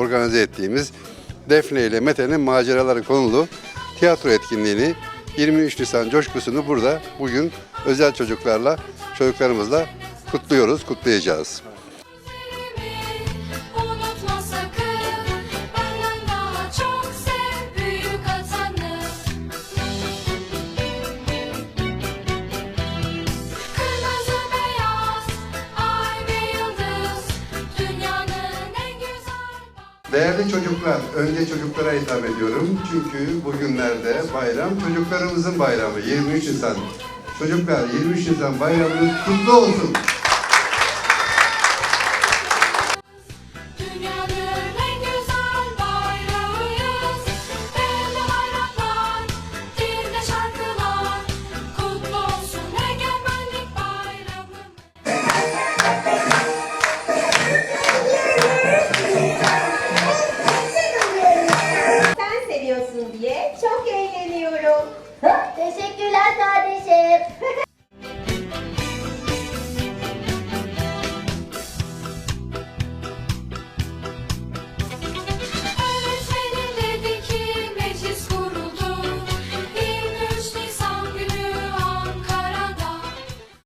organize ettiğimiz Defne ile Mete'nin maceraları konulu tiyatro etkinliğini 23 Nisan coşkusunu burada bugün özel çocuklarla, çocuklarımızla kutluyoruz, kutlayacağız. Değerli çocuklar, önce çocuklara hitap ediyorum. Çünkü bugünlerde bayram çocuklarımızın bayramı 23 Nisan. Çocuklar 23 Nisan bayramınız kutlu olsun. Seviyorsun diye çok eğleniyorum. Teşekkürler kardeşim.